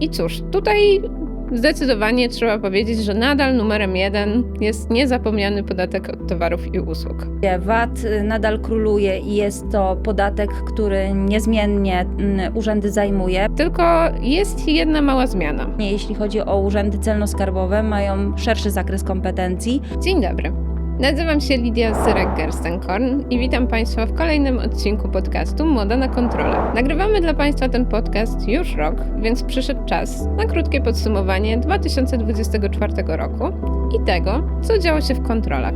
I cóż, tutaj zdecydowanie trzeba powiedzieć, że nadal numerem jeden jest niezapomniany podatek od towarów i usług. VAT nadal króluje i jest to podatek, który niezmiennie mm, urzędy zajmuje. Tylko jest jedna mała zmiana. Jeśli chodzi o urzędy celno-skarbowe, mają szerszy zakres kompetencji. Dzień dobry. Nazywam się Lidia Syrek-Gerstenkorn i witam Państwa w kolejnym odcinku podcastu Moda na kontrolę. Nagrywamy dla Państwa ten podcast już rok, więc przyszedł czas na krótkie podsumowanie 2024 roku i tego, co działo się w kontrolach.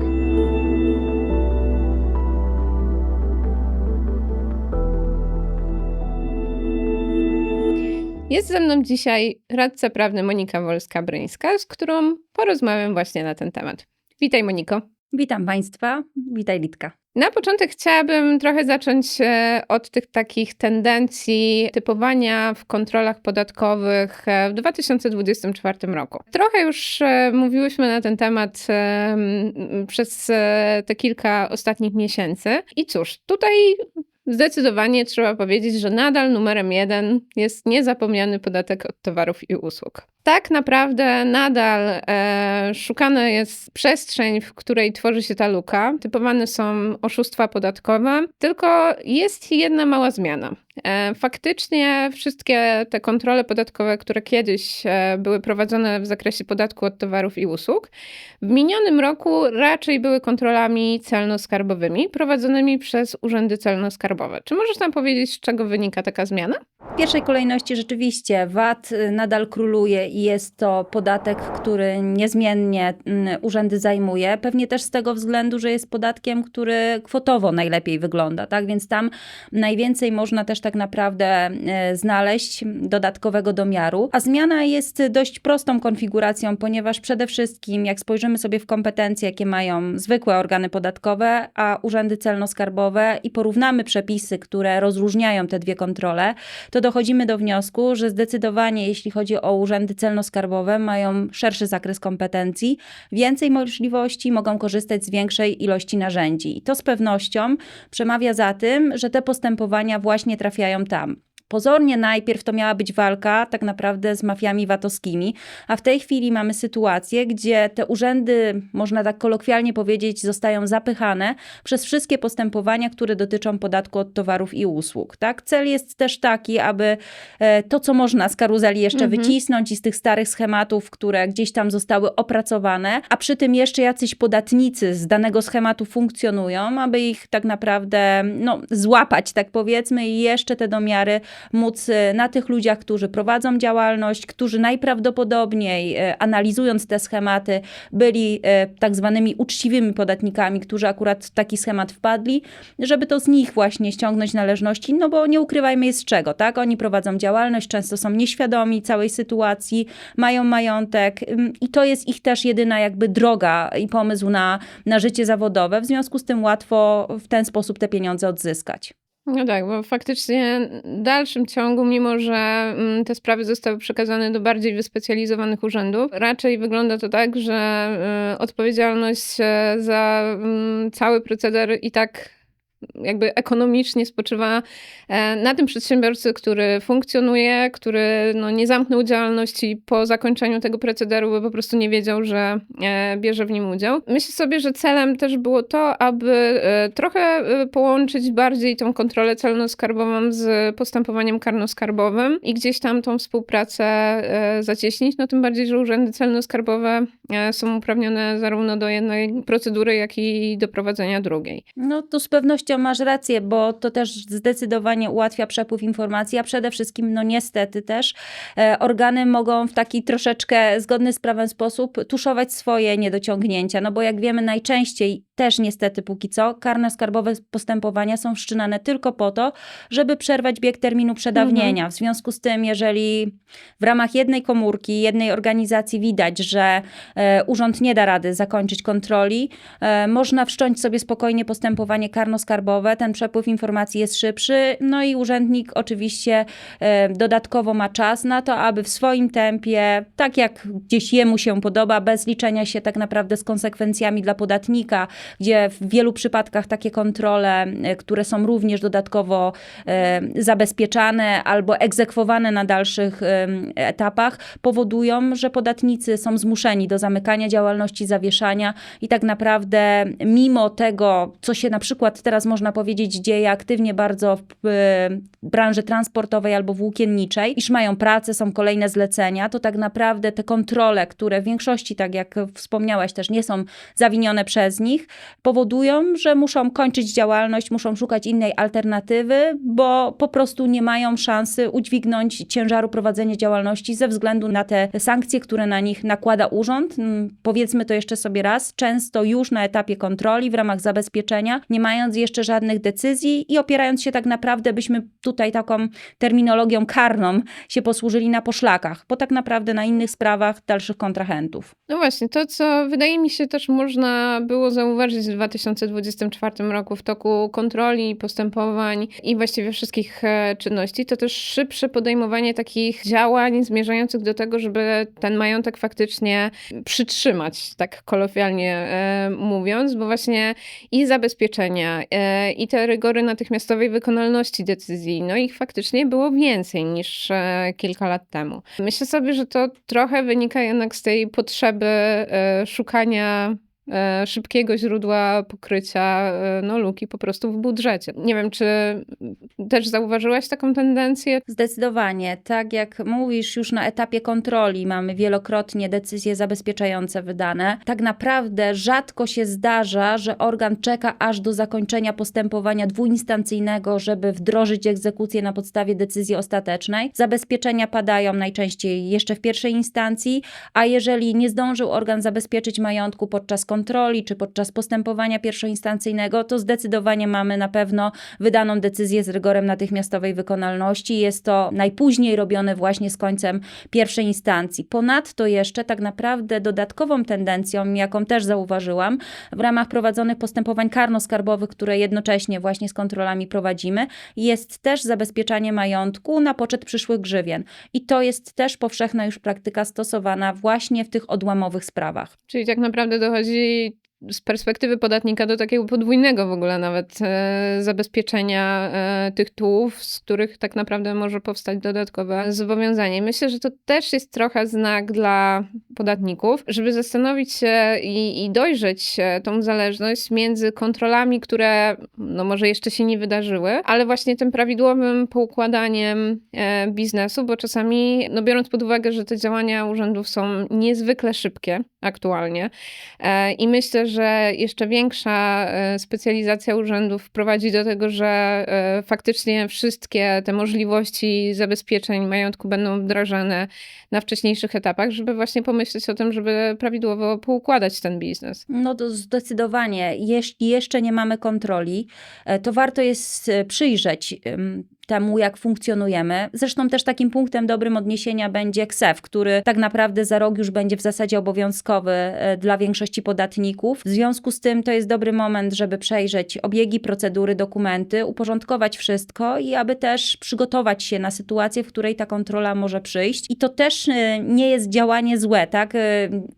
Jest ze mną dzisiaj radca prawny Monika Wolska-Bryńska, z którą porozmawiam właśnie na ten temat. Witaj Moniko. Witam Państwa, witaj Litka. Na początek chciałabym trochę zacząć e, od tych takich tendencji typowania w kontrolach podatkowych e, w 2024 roku. Trochę już e, mówiłyśmy na ten temat przez te kilka ostatnich miesięcy. I cóż, tutaj Zdecydowanie trzeba powiedzieć, że nadal numerem jeden jest niezapomniany podatek od towarów i usług. Tak naprawdę nadal e, szukana jest przestrzeń, w której tworzy się ta luka. Typowane są oszustwa podatkowe, tylko jest jedna mała zmiana. E, faktycznie wszystkie te kontrole podatkowe, które kiedyś e, były prowadzone w zakresie podatku od towarów i usług, w minionym roku raczej były kontrolami celno-skarbowymi prowadzonymi przez urzędy celno-skarbowe. Czy możesz nam powiedzieć, z czego wynika taka zmiana? W pierwszej kolejności rzeczywiście VAT y, nadal króluje i jest to podatek, który niezmiennie mm, urzędy zajmuje. Pewnie też z tego względu, że jest podatkiem, który kwotowo najlepiej wygląda, tak? Więc tam najwięcej można też tak naprawdę y, znaleźć dodatkowego domiaru. A zmiana jest dość prostą konfiguracją, ponieważ przede wszystkim, jak spojrzymy sobie w kompetencje, jakie mają zwykłe organy podatkowe, a urzędy celno-skarbowe i porównamy przepisy, które rozróżniają te dwie kontrole, to dochodzimy do wniosku, że zdecydowanie jeśli chodzi o urzędy celno-skarbowe, mają szerszy zakres kompetencji, więcej możliwości, mogą korzystać z większej ilości narzędzi. I to z pewnością przemawia za tym, że te postępowania właśnie trafiają tam. Pozornie najpierw to miała być walka tak naprawdę z mafiami VAT-owskimi, a w tej chwili mamy sytuację, gdzie te urzędy, można tak kolokwialnie powiedzieć, zostają zapychane przez wszystkie postępowania, które dotyczą podatku od towarów i usług. Tak? Cel jest też taki, aby e, to, co można z karuzeli jeszcze mhm. wycisnąć i z tych starych schematów, które gdzieś tam zostały opracowane, a przy tym jeszcze jacyś podatnicy z danego schematu funkcjonują, aby ich tak naprawdę no, złapać, tak powiedzmy, i jeszcze te domiary móc e, na tych ludziach, którzy prowadzą działalność, którzy najprawdopodobniej e, analizując te schematy byli e, tak zwanymi uczciwymi podatnikami, którzy akurat w taki schemat wpadli, żeby to z nich właśnie ściągnąć należności, no bo nie ukrywajmy jest z czego, tak? Oni prowadzą działalność, często są nieświadomi całej sytuacji, mają majątek i to jest ich też jedyna jakby droga i pomysł na, na życie zawodowe, w związku z tym łatwo w ten sposób te pieniądze odzyskać. No tak, bo faktycznie w dalszym ciągu, mimo że mm, te sprawy zostały przekazane do bardziej wyspecjalizowanych urzędów, raczej wygląda to tak, że y, odpowiedzialność e, za mm, cały proceder i tak jakby ekonomicznie spoczywa e, na tym przedsiębiorcy, który funkcjonuje, który no, nie zamknął działalności po zakończeniu tego procederu, bo po prostu nie wiedział, że e, bierze w nim udział. Myślę sobie, że celem też było to, aby e, trochę połączyć bardziej tą kontrolę celno-skarbową z postępowaniem karno-skarbowym i gdzieś tam tą współpracę zacieśnić, no tym bardziej, że urzędy celno-skarbowe są uprawnione zarówno do jednej procedury, jak i do prowadzenia drugiej. No to z pewnością pewnością masz rację, bo to też zdecydowanie ułatwia przepływ informacji, a przede wszystkim, no niestety też, e, organy mogą w taki troszeczkę zgodny z prawem sposób tuszować swoje niedociągnięcia, no bo jak wiemy najczęściej też niestety póki co karno-skarbowe postępowania są wszczynane tylko po to, żeby przerwać bieg terminu przedawnienia. Mhm. W związku z tym, jeżeli w ramach jednej komórki, jednej organizacji widać, że e, urząd nie da rady zakończyć kontroli, e, można wszcząć sobie spokojnie postępowanie karno-skarbowe skarbowe, ten przepływ informacji jest szybszy, no i urzędnik oczywiście e, dodatkowo ma czas na to, aby w swoim tempie, tak jak gdzieś jemu się podoba, bez liczenia się tak naprawdę z konsekwencjami dla podatnika, gdzie w wielu przypadkach takie kontrole, e, które są również dodatkowo e, zabezpieczane albo egzekwowane na dalszych etapach, powodują, że podatnicy są zmuszeni do zamykania działalności, zawieszania i tak naprawdę mimo tego, co się na przykład teraz można powiedzieć dzieje aktywnie bardzo w e, branży transportowej albo włókienniczej, iż mają pracę, są kolejne zlecenia, to tak naprawdę te kontrole, które w większości, tak jak wspomniałaś też, nie są zawinione przez nich, powodują, że muszą kończyć działalność, muszą szukać innej alternatywy, bo po prostu nie mają szansy udźwignąć ciężaru prowadzenia działalności ze względu na te sankcje, które na nich nakłada urząd. Mm, Powiedzmy to jeszcze sobie raz, często już na etapie kontroli, w ramach zabezpieczenia, nie mając jeszcze żadnych decyzji i opierając się tak naprawdę, byśmy tutaj taką terminologią karną się posłużyli na poszlakach, bo tak naprawdę na innych sprawach dalszych kontrahentów. No właśnie, to co wydaje mi się też można było zauważyć w 2024 roku w toku kontroli, postępowań i właściwie wszystkich e, czynności, to też szybsze podejmowanie takich działań zmierzających do tego, żeby ten majątek faktycznie przytrzymać, tak kolokwialnie e, mówiąc, bo właśnie i zabezpieczenia, e, i te rygory natychmiastowej wykonalności decyzji, no ich faktycznie było więcej niż e, kilka lat temu. Myślę sobie, że to trochę wynika jednak z tej potrzeby e, szukania e, szybkiego źródła pokrycia e, no, luki po prostu w budżecie. Nie wiem, czy też zauważyłaś taką tendencję? Zdecydowanie. Tak jak mówisz, już na etapie kontroli mamy wielokrotnie decyzje zabezpieczające wydane. Tak naprawdę rzadko się zdarza, że organ czeka aż do zakończenia postępowania dwuinstancyjnego, żeby wdrożyć egzekucję na podstawie decyzji ostatecznej. Zabezpieczenia padają najczęściej jeszcze w pierwszej instancji, a jeżeli nie zdążył organ zabezpieczyć majątku podczas kontroli czy podczas postępowania pierwszoinstancyjnego, to zdecydowanie mamy na pewno wydaną decyzję z rygorem natychmiastowej wykonalności. Jest to najpóźniej robione właśnie z końcem pierwszej instancji. Ponadto jeszcze tak naprawdę dodatkową tendencją, jaką też zauważyłam, w ramach prowadzonych postępowań karno-skarbowych, które jednocześnie właśnie z kontrolami prowadzimy, jest też zabezpieczanie majątku na poczet przyszłych grzywien. I to jest też powszechna już praktyka stosowana właśnie w tych odłamowych sprawach. Czyli tak naprawdę dochodzi czy z perspektywy podatnika do takiego podwójnego w ogóle nawet e, zabezpieczenia e, tych tułów, z których tak naprawdę może powstać dodatkowe zobowiązanie. Myślę, że to też jest trochę znak dla podatników, żeby zastanowić się i, i dojrzeć tą zależność między kontrolami, które no może jeszcze się nie wydarzyły, ale właśnie tym prawidłowym poukładaniem e, biznesu, bo czasami, no biorąc pod uwagę, że te działania urzędów są niezwykle szybkie aktualnie e, i myślę, że jeszcze większa e, specjalizacja urzędów prowadzi do tego, że e, faktycznie wszystkie te możliwości zabezpieczeń majątku będą wdrażane na wcześniejszych etapach, żeby właśnie pomyśleć o tym, żeby prawidłowo poukładać ten biznes. No to zdecydowanie. Jeśli jeszcze nie mamy kontroli, e, to warto jest e, przyjrzeć em, temu, jak funkcjonujemy. Zresztą też takim punktem dobrym odniesienia będzie KSEF, który tak naprawdę za rok już będzie w zasadzie obowiązkowy e, dla większości podatników. W związku z tym to jest dobry moment, żeby przejrzeć obiegi, procedury, dokumenty, uporządkować wszystko i aby też przygotować się na sytuację, w której ta kontrola może przyjść. I to też e, nie jest działanie złe, tak? E,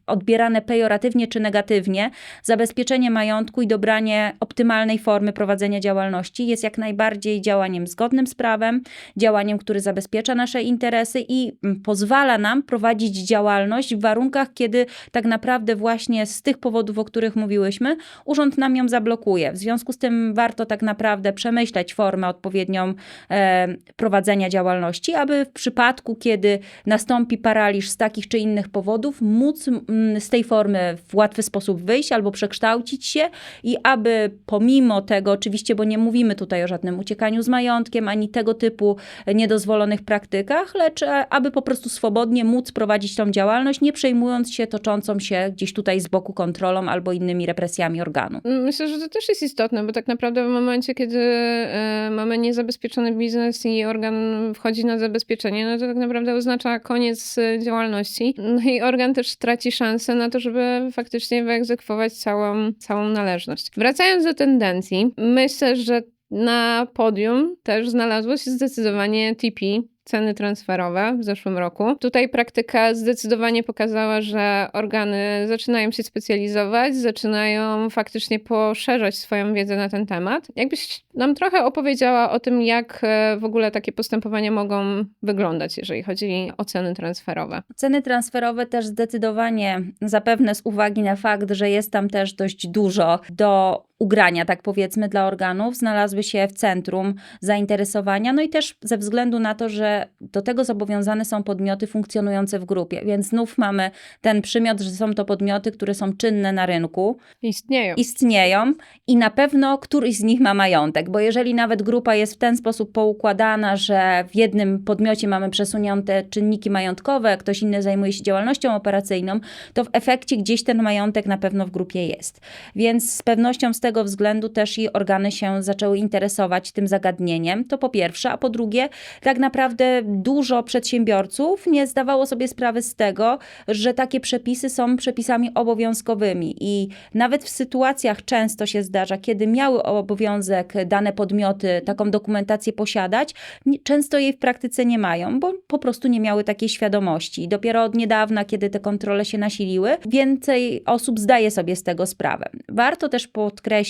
Odbierane pejoratywnie czy negatywnie. Zabezpieczenie majątku i dobranie optymalnej formy prowadzenia działalności jest jak najbardziej działaniem zgodnym z prawem, działaniem, który zabezpiecza nasze interesy i mm, pozwala nam prowadzić działalność w warunkach, kiedy tak naprawdę właśnie z tych powodów, o których mówiłyśmy, urząd nam ją zablokuje. W związku z tym warto tak naprawdę przemyśleć formę odpowiednią e, prowadzenia działalności, aby w przypadku, kiedy nastąpi paraliż z takich czy innych powodów, móc mm, z tej formy w łatwy sposób wyjść albo przekształcić się i aby pomimo tego, oczywiście, bo nie mówimy tutaj o żadnym uciekaniu z majątkiem, ani tego typu niedozwolonych praktykach, lecz e, aby po prostu swobodnie móc prowadzić tą działalność, nie przejmując się toczącą się gdzieś tutaj z boku kontrolą albo innymi represjami organu. Myślę, że to też jest istotne, bo tak naprawdę w momencie, kiedy e, mamy niezabezpieczony biznes i organ wchodzi na zabezpieczenie, no to tak naprawdę oznacza koniec e, działalności. No i organ też traci szansę na to, żeby faktycznie wyegzekwować całą, całą należność. Wracając do tendencji, myślę, że na podium też znalazło się zdecydowanie TP, ceny transferowe w zeszłym roku. Tutaj praktyka zdecydowanie pokazała, że organy zaczynają się specjalizować, zaczynają faktycznie poszerzać swoją wiedzę na ten temat. Jakbyś nam trochę opowiedziała o tym, jak e, w ogóle takie postępowania mogą wyglądać, jeżeli chodzi o ceny transferowe. Ceny transferowe też zdecydowanie, zapewne z uwagi na fakt, że jest tam też dość dużo do ugrania, tak powiedzmy, dla organów, znalazły się w centrum zainteresowania, no i też ze względu na to, że do tego zobowiązane są podmioty funkcjonujące w grupie, więc znów mamy ten przymiot, że są to podmioty, które są czynne na rynku, Istnieją. istnieją i na pewno któryś z nich ma majątek, bo jeżeli nawet grupa jest w ten sposób poukładana, że w jednym podmiocie mamy przesunięte czynniki majątkowe, ktoś inny zajmuje się działalnością operacyjną, to w efekcie gdzieś ten majątek na pewno w grupie jest. Więc z pewnością z tego względu też i organy się zaczęły interesować tym zagadnieniem, to po pierwsze, a po drugie, tak naprawdę dużo przedsiębiorców nie zdawało sobie sprawy z tego, że takie przepisy są przepisami obowiązkowymi i nawet w sytuacjach często się zdarza, kiedy miały obowiązek dane podmioty taką dokumentację posiadać, często jej w praktyce nie mają, bo po prostu nie miały takiej świadomości. Dopiero od niedawna, kiedy te kontrole się nasiliły, więcej osób zdaje sobie z tego sprawę. Warto też podkreślić,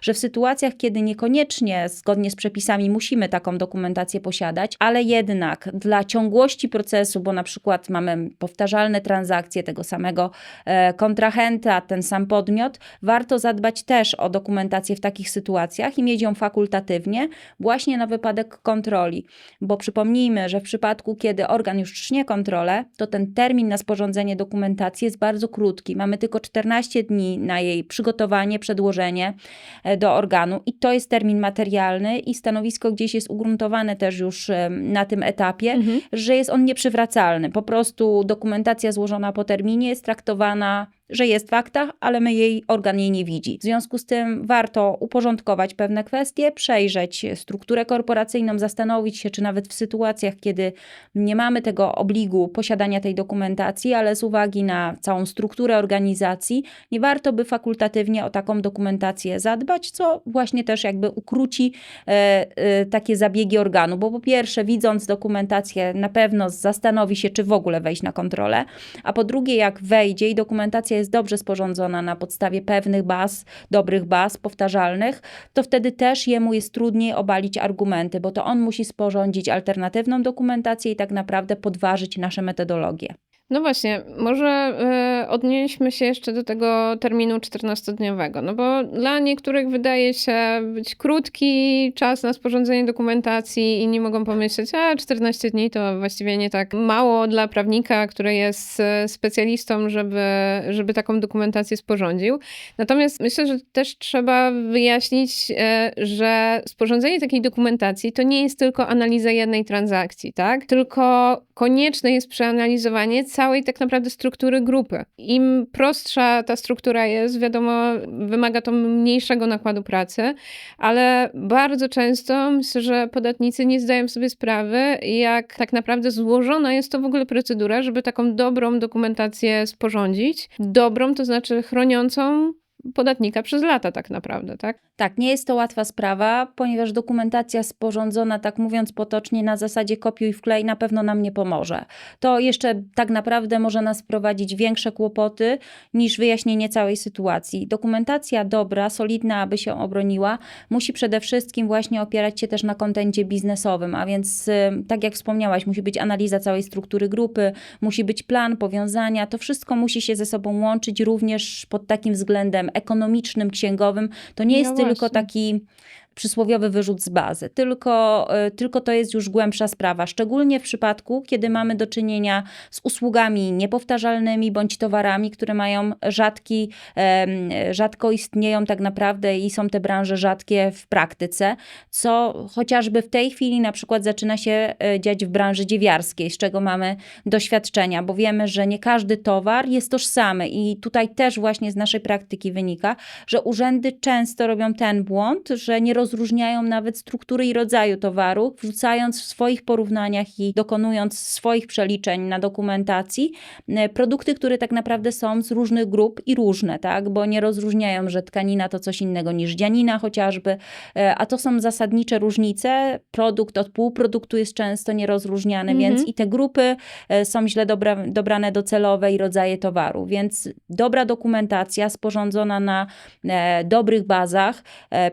że w sytuacjach, kiedy niekoniecznie zgodnie z przepisami musimy taką dokumentację posiadać, ale jednak dla ciągłości procesu, bo na przykład mamy powtarzalne transakcje tego samego e, kontrahenta, ten sam podmiot, warto zadbać też o dokumentację w takich sytuacjach i mieć ją fakultatywnie, właśnie na wypadek kontroli. Bo przypomnijmy, że w przypadku, kiedy organ już cznie kontrolę, to ten termin na sporządzenie dokumentacji jest bardzo krótki. Mamy tylko 14 dni na jej przygotowanie, przedłożenie e, do organu i to jest termin materialny i stanowisko gdzieś jest ugruntowane też już em, na tym etapie, Mhm. że jest on nieprzywracalny. Po prostu dokumentacja złożona po terminie jest traktowana, że jest w aktach, ale my jej, organ jej nie widzi. W związku z tym warto uporządkować pewne kwestie, przejrzeć strukturę korporacyjną, zastanowić się, czy nawet w sytuacjach, kiedy nie mamy tego obligu posiadania tej dokumentacji, ale z uwagi na całą strukturę organizacji, nie warto by fakultatywnie o taką dokumentację zadbać, co właśnie też jakby ukróci e, e, takie zabiegi organu, bo po pierwsze, widząc dokumentację, na pewno zastanowi się, czy w ogóle wejść na kontrolę, a po drugie, jak wejdzie i dokumentacja jest dobrze sporządzona na podstawie pewnych baz, dobrych baz, powtarzalnych, to wtedy też jemu jest trudniej obalić argumenty, bo to on musi sporządzić alternatywną dokumentację i tak naprawdę podważyć nasze metodologie. No właśnie, może e, odnieśmy się jeszcze do tego terminu 14-dniowego, no bo dla niektórych wydaje się być krótki czas na sporządzenie dokumentacji i nie mogą pomyśleć, a 14 dni to właściwie nie tak mało dla prawnika, który jest e, specjalistą, żeby, żeby taką dokumentację sporządził. Natomiast myślę, że też trzeba wyjaśnić, e, że sporządzenie takiej dokumentacji to nie jest tylko analiza jednej transakcji, tak? Tylko konieczne jest przeanalizowanie całej tak naprawdę struktury grupy. Im prostsza ta struktura jest, wiadomo, wymaga to mniejszego nakładu pracy, ale bardzo często myślę, że podatnicy nie zdają sobie sprawy, jak tak naprawdę złożona jest to w ogóle procedura, żeby taką dobrą dokumentację sporządzić. Dobrą, to znaczy chroniącą podatnika przez lata tak naprawdę, tak? Tak, nie jest to łatwa sprawa, ponieważ dokumentacja sporządzona, tak mówiąc potocznie, na zasadzie kopiuj wklej na pewno nam nie pomoże. To jeszcze tak naprawdę może nas wprowadzić większe kłopoty niż wyjaśnienie całej sytuacji. Dokumentacja dobra, solidna, aby się obroniła, musi przede wszystkim właśnie opierać się też na kontencie biznesowym, a więc ym, tak jak wspomniałaś, musi być analiza całej struktury grupy, musi być plan, powiązania, to wszystko musi się ze sobą łączyć również pod takim względem ekonomicznym, księgowym. To nie No jest tylko taki przysłowiowy wyrzut z bazy, tylko, y, tylko to jest już głębsza sprawa, szczególnie w przypadku, kiedy mamy do czynienia z usługami niepowtarzalnymi bądź towarami, które mają rzadki, rzadko istnieją tak naprawdę i są te branże rzadkie w praktyce, co chociażby w tej chwili na przykład zaczyna się e, dziać w branży dziewiarskiej, z czego mamy doświadczenia, bo wiemy, że nie każdy towar jest tożsamy i tutaj też właśnie z naszej praktyki wynika, że urzędy często robią ten błąd, że nie rozróżniają nawet struktury i rodzaju towaru, wrzucając w swoich porównaniach i dokonując swoich przeliczeń na dokumentacji e, produkty, które tak naprawdę są z różnych grup i różne, tak? bo nie rozróżniają, że tkanina to coś innego niż dzianina chociażby, e, a to są zasadnicze różnice. Produkt od półproduktu jest często nierozróżniany, Mhm. więc i te grupy e, są źle dobra, dobrane docelowe i rodzaje towaru, więc dobra dokumentacja sporządzona na dobrych bazach.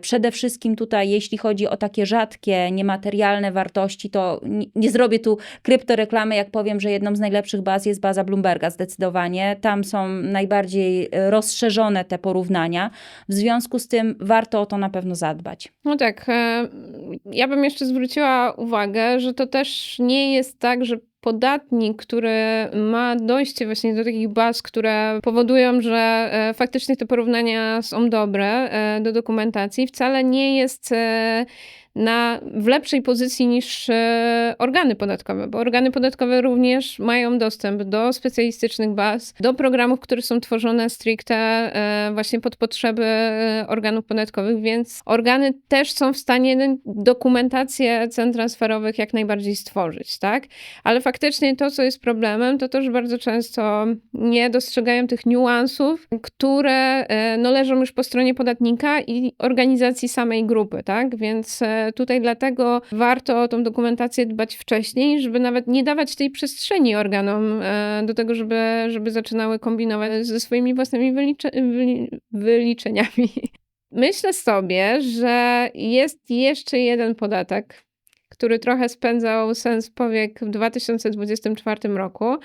Przede wszystkim tutaj, jeśli chodzi o takie rzadkie, niematerialne wartości, to nie, nie zrobię tu kryptoreklamy, jak powiem, że jedną z najlepszych baz jest baza Bloomberga zdecydowanie. Tam są najbardziej e, rozszerzone te porównania. W związku z tym warto o to na pewno zadbać. No tak, e, ja bym jeszcze zwróciła uwagę, że to też nie jest tak, że podatnik, który ma dojście właśnie do takich baz, które powodują, że e, faktycznie te porównania są dobre e, do dokumentacji, wcale nie jest e, na, w lepszej pozycji niż e, organy podatkowe, bo organy podatkowe również mają dostęp do specjalistycznych baz, do programów, które są tworzone stricte e, właśnie pod potrzeby e, organów podatkowych, więc organy też są w stanie dokumentację cen transferowych jak najbardziej stworzyć, tak? Ale faktycznie to, co jest problemem, to to, że bardzo często nie dostrzegają tych niuansów, które no, leżą już po stronie podatnika i organizacji samej grupy, tak? Więc tutaj dlatego warto o tą dokumentację dbać wcześniej, żeby nawet nie dawać tej przestrzeni organom e, do tego, żeby, żeby zaczynały kombinować ze swoimi własnymi wylicze, wyli, wyliczeniami. Myślę sobie, że jest jeszcze jeden podatek, który trochę spędzał sens powiek w 2024 roku,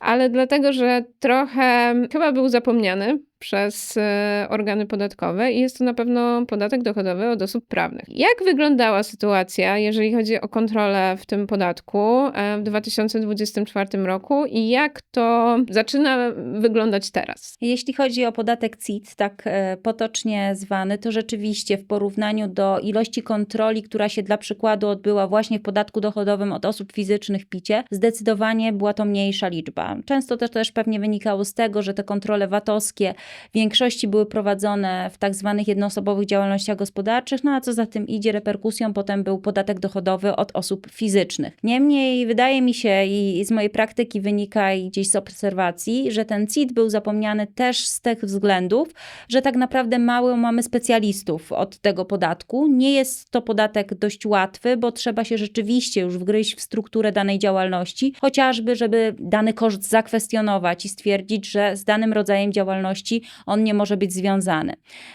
ale dlatego, że trochę chyba był zapomniany przez e, organy podatkowe i jest to na pewno podatek dochodowy od osób prawnych. Jak wyglądała sytuacja, jeżeli chodzi o kontrolę w tym podatku e, w 2024 roku i jak to zaczyna wyglądać teraz? Jeśli chodzi o podatek CIT, tak e, potocznie zwany, to rzeczywiście w porównaniu do ilości kontroli, która się dla przykładu odbyła właśnie w podatku dochodowym od osób fizycznych PICie, zdecydowanie była to mniejsza liczba. Często to też pewnie wynikało z tego, że te kontrole VAT-owskie w większości były prowadzone w tak zwanych jednoosobowych działalnościach gospodarczych, no a co za tym idzie, reperkusją potem był podatek dochodowy od osób fizycznych. Niemniej wydaje mi się i z mojej praktyki wynika i gdzieś z obserwacji, że ten CIT był zapomniany też z tych względów, że tak naprawdę mało mamy specjalistów od tego podatku. Nie jest to podatek dość łatwy, bo trzeba się rzeczywiście już wgryźć w strukturę danej działalności, chociażby żeby dany koszt zakwestionować i stwierdzić, że z danym rodzajem działalności on nie może być związany.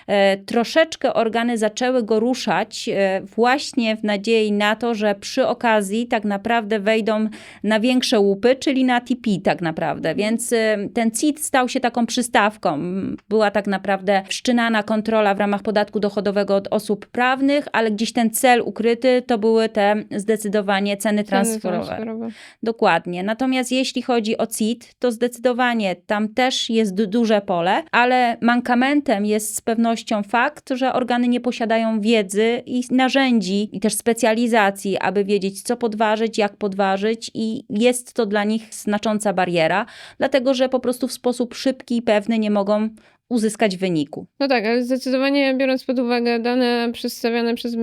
E, troszeczkę organy zaczęły go ruszać e, właśnie w nadziei na to, że przy okazji tak naprawdę wejdą na większe łupy, czyli na TP tak naprawdę. Więc e, ten CIT stał się taką przystawką. Była tak naprawdę wszczynana kontrola w ramach podatku dochodowego od osób prawnych, ale gdzieś ten cel ukryty to były te zdecydowanie ceny transferowe. transferowe. Dokładnie. Natomiast jeśli chodzi o CIT, to zdecydowanie tam też jest du- duże pole, ale mankamentem jest z pewnością fakt, że organy nie posiadają wiedzy i narzędzi i też specjalizacji, aby wiedzieć, co podważyć, jak podważyć, i jest to dla nich znacząca bariera, dlatego że po prostu w sposób szybki i pewny nie mogą uzyskać wyniku. No tak, ale zdecydowanie biorąc pod uwagę dane przedstawiane przez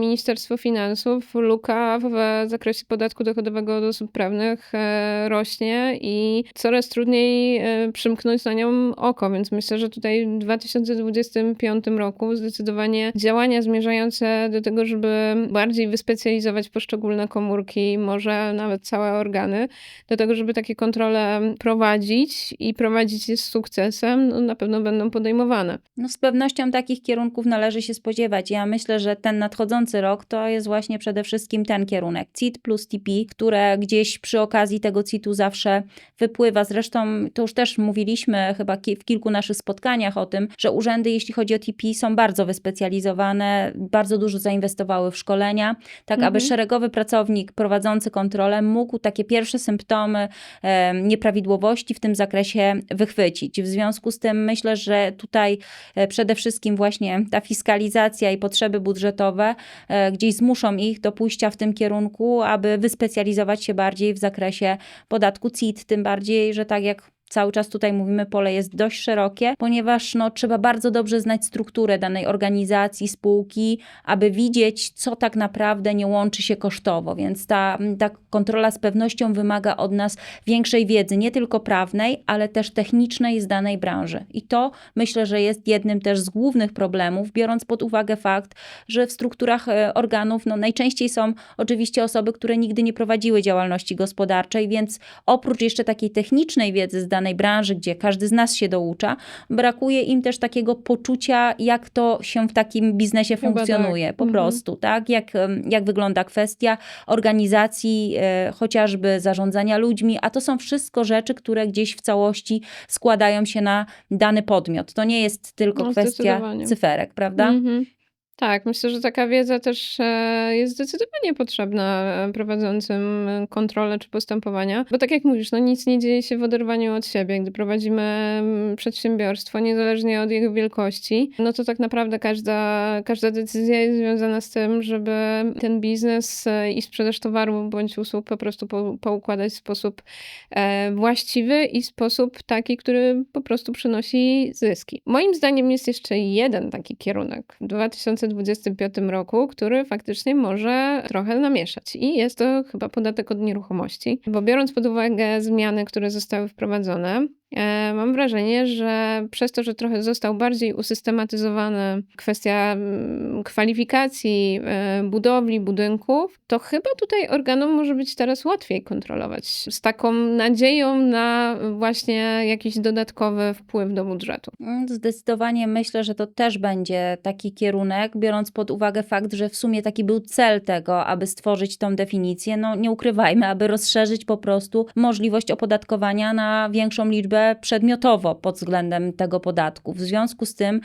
Ministerstwo Finansów, luka w zakresie podatku dochodowego od osób prawnych e, rośnie i coraz trudniej e, przymknąć na nią oko, więc myślę, że tutaj w 2025 roku zdecydowanie działania zmierzające do tego, żeby bardziej wyspecjalizować poszczególne komórki, może nawet całe organy, do tego, żeby takie kontrole prowadzić i prowadzić je z sukcesem, no na pewno będą będą podejmowane. No z pewnością takich kierunków należy się spodziewać. Ja myślę, że ten nadchodzący rok to jest właśnie przede wszystkim ten kierunek CIT plus TP, które gdzieś przy okazji tego CIT-u zawsze wypływa. Zresztą to już też mówiliśmy chyba w kilku naszych spotkaniach o tym, że urzędy, jeśli chodzi o TP, są bardzo wyspecjalizowane, bardzo dużo zainwestowały w szkolenia, tak aby Mhm. szeregowy pracownik prowadzący kontrolę mógł takie pierwsze symptomy em, nieprawidłowości w tym zakresie wychwycić. W związku z tym myślę, że tutaj e, przede wszystkim właśnie ta fiskalizacja i potrzeby budżetowe e, gdzieś zmuszą ich do pójścia w tym kierunku, aby wyspecjalizować się bardziej w zakresie podatku CIT, tym bardziej, że tak jak Cały czas tutaj mówimy, pole jest dość szerokie, ponieważ no, trzeba bardzo dobrze znać strukturę danej organizacji, spółki, aby widzieć, co tak naprawdę nie łączy się kosztowo. Więc ta, ta kontrola z pewnością wymaga od nas większej wiedzy, nie tylko prawnej, ale też technicznej z danej branży. I to myślę, że jest jednym też z głównych problemów, biorąc pod uwagę fakt, że w strukturach e, organów no, najczęściej są oczywiście osoby, które nigdy nie prowadziły działalności gospodarczej, więc oprócz jeszcze takiej technicznej wiedzy z danej branży, gdzie każdy z nas się doucza, brakuje im też takiego poczucia, jak to się w takim biznesie Chyba funkcjonuje. tak. Po Mhm. prostu, tak? Jak, jak wygląda kwestia organizacji, e, chociażby zarządzania ludźmi, a to są wszystko rzeczy, które gdzieś w całości składają się na dany podmiot. To nie jest tylko No, kwestia cyferek, prawda? Mhm. Tak, myślę, że taka wiedza też e, jest zdecydowanie potrzebna e, prowadzącym e, kontrolę czy postępowania, bo tak jak mówisz, no nic nie dzieje się w oderwaniu od siebie. Gdy prowadzimy przedsiębiorstwo, niezależnie od jego wielkości, no to tak naprawdę każda, każda decyzja jest związana z tym, żeby ten biznes i sprzedaż towaru bądź usług po prostu po, poukładać w sposób właściwy i sposób taki, który po prostu przynosi zyski. Moim zdaniem jest jeszcze jeden taki kierunek w 2025 roku, który faktycznie może trochę namieszać. I jest to chyba podatek od nieruchomości, bo biorąc pod uwagę zmiany, które zostały wprowadzone, mam wrażenie, że przez to, że trochę został bardziej usystematyzowany kwestia mm, kwalifikacji e, budowli, budynków, to chyba tutaj organom może być teraz łatwiej kontrolować. Z taką nadzieją na właśnie jakiś dodatkowy wpływ do budżetu. Mm, Zdecydowanie myślę, że to też będzie taki kierunek, biorąc pod uwagę fakt, że w sumie taki był cel tego, aby stworzyć tą definicję. No nie ukrywajmy, aby rozszerzyć po prostu możliwość opodatkowania na większą liczbę przedmiotowo pod względem tego podatku. W związku z tym,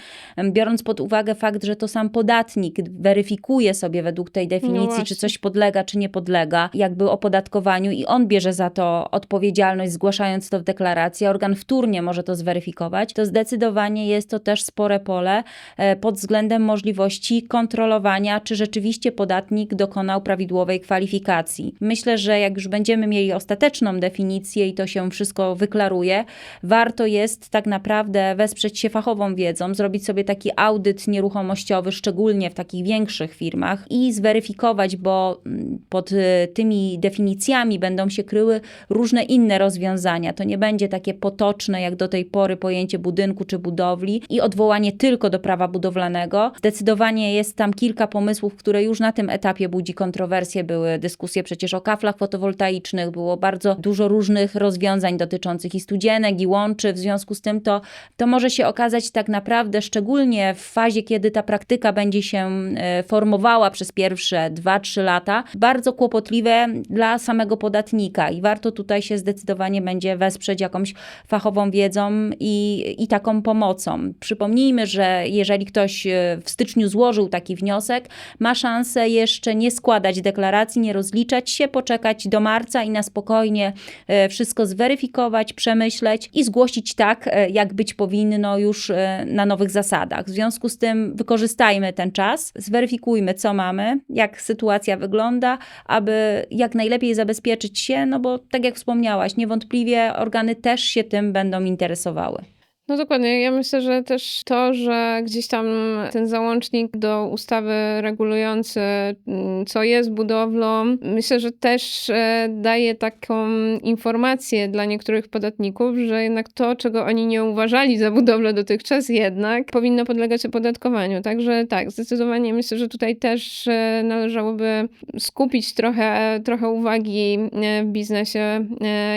biorąc pod uwagę fakt, że to sam podatnik weryfikuje sobie według tej definicji, czy właśnie. coś podlega, czy nie podlega, jakby opodatkowaniu i on bierze za to odpowiedzialność, zgłaszając to w deklaracji, a organ wtórnie może to zweryfikować, to zdecydowanie jest to też spore pole e, pod względem możliwości kontrolowania, czy rzeczywiście podatnik dokonał prawidłowej kwalifikacji. Myślę, że jak już będziemy mieli ostateczną definicję i to się wszystko wyklaruje, warto jest tak naprawdę wesprzeć się fachową wiedzą, zrobić sobie taki audyt nieruchomościowy, szczególnie w takich większych firmach i zweryfikować, bo mm, pod y, tymi definicjami będą się kryły różne inne rozwiązania. To nie będzie takie potoczne jak do tej pory pojęcie budynku czy budowli i odwołanie tylko do prawa budowlanego. Zdecydowanie jest tam kilka pomysłów, które już na tym etapie budzi kontrowersje. Były dyskusje przecież o kaflach fotowoltaicznych, było bardzo dużo różnych rozwiązań dotyczących i studzienek, i łączy. W związku z tym to, to może się okazać tak naprawdę, szczególnie w fazie, kiedy ta praktyka będzie się e, formowała przez pierwsze 2-3 lata, bardzo kłopotliwe dla samego podatnika i warto tutaj się zdecydowanie będzie wesprzeć jakąś fachową wiedzą i, i taką pomocą. Przypomnijmy, że jeżeli ktoś e, w styczniu złożył taki wniosek, ma szansę jeszcze nie składać deklaracji, nie rozliczać się, poczekać do marca i na spokojnie e, wszystko zweryfikować, przemyśleć i zgłosić tak, e, jak być powinno już e, na nowych zasadach. W związku z tym wykorzystajmy ten czas, zweryfikujmy, co mamy, jak sytuacja wygląda, aby jak najlepiej zabezpieczyć się, no bo tak jak wspomniałaś, niewątpliwie organy też się tym będą interesowały. No dokładnie. Ja myślę, że też to, że gdzieś tam ten załącznik do ustawy regulujący, mm, co jest budowlą, myślę, że też e, daje taką informację dla niektórych podatników, że jednak to, czego oni nie uważali za budowlę dotychczas, jednak powinno podlegać opodatkowaniu. Także tak, zdecydowanie myślę, że tutaj też e, należałoby skupić trochę, trochę uwagi e, w biznesie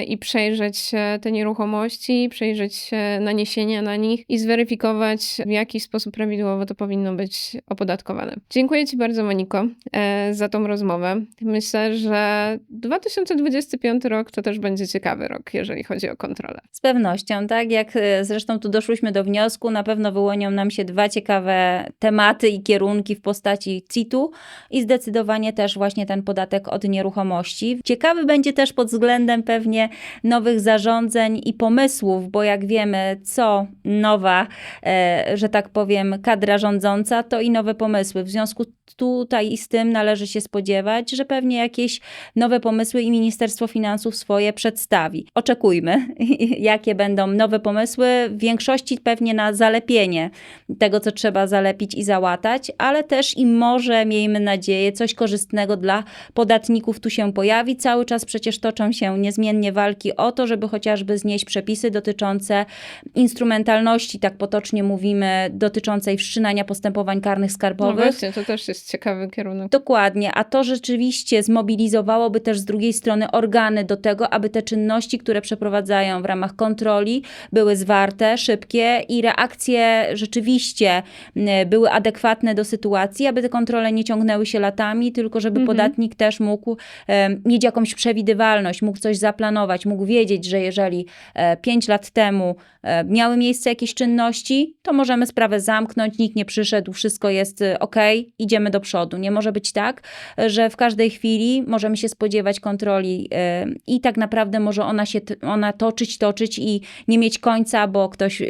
i przejrzeć te nieruchomości, przejrzeć e, naniesienia na nich i zweryfikować, w jaki sposób prawidłowo to powinno być opodatkowane. Dziękuję Ci bardzo, Moniko, e, za tą rozmowę. Myślę, że 2025 rok to też będzie ciekawy rok, jeżeli chodzi o kontrolę. Z pewnością, tak? Jak e, zresztą tu doszłyśmy do wniosku, na pewno wyłonią nam się dwa ciekawe tematy i kierunki w postaci CIT-u i zdecydowanie też właśnie ten podatek od nieruchomości. Ciekawy będzie też pod względem pewnie nowych zarządzeń i pomysłów, bo jak wiemy, co nowa, e, że tak powiem, kadra rządząca, to i nowe pomysły. W związku tutaj i z tym należy się spodziewać, że pewnie jakieś nowe pomysły i Ministerstwo Finansów swoje przedstawi. Oczekujmy, jakie będą nowe pomysły. W większości pewnie na zalepienie tego, co trzeba zalepić i załatać, ale też i może, miejmy nadzieję, coś korzystnego dla podatników tu się pojawi. Cały czas przecież toczą się niezmiennie walki o to, żeby chociażby znieść przepisy dotyczące instrumentalności, tak potocznie mówimy, dotyczącej wszczynania postępowań karnych No skarbowych. właśnie, to też jest ciekawy kierunek. Dokładnie, a to rzeczywiście zmobilizowałoby też z drugiej strony organy do tego, aby te czynności, które przeprowadzają w ramach kontroli, były zwarte, szybkie i reakcje rzeczywiście były adekwatne do sytuacji, aby te kontrole nie ciągnęły się latami, tylko żeby Mhm. podatnik też mógł em, mieć jakąś przewidywalność, mógł coś zaplanować, mógł wiedzieć, że jeżeli e, pięć lat temu e, miały miejsce jakieś czynności, to możemy sprawę zamknąć, nikt nie przyszedł, wszystko jest ok, idziemy do przodu. Nie może być tak, że w każdej chwili możemy się spodziewać kontroli e, i tak naprawdę może ona się ona toczyć, toczyć i nie mieć końca, bo ktoś e,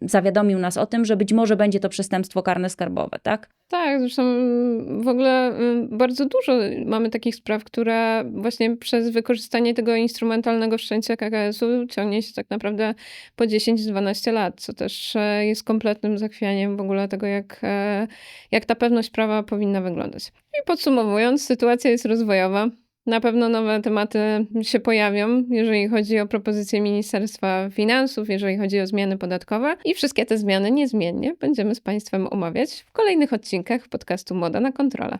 zawiadomił nas o tym, że być może będzie to przestępstwo karne skarbowe, tak? Tak, zresztą mm, w ogóle mm, bardzo dużo mamy takich spraw, które właśnie przez wykorzystanie tego instrumentalnego wszczęcia KKS-u ciągnie się tak naprawdę po 10-12 lat, co też e, jest kompletnym zachwianiem w ogóle tego, jak, e, jak ta pewność prawa powinna wyglądać. I podsumowując, sytuacja jest rozwojowa. Na pewno nowe tematy się pojawią, jeżeli chodzi o propozycje Ministerstwa Finansów, jeżeli chodzi o zmiany podatkowe i wszystkie te zmiany niezmiennie będziemy z Państwem omawiać w kolejnych odcinkach podcastu Moda na kontrolę.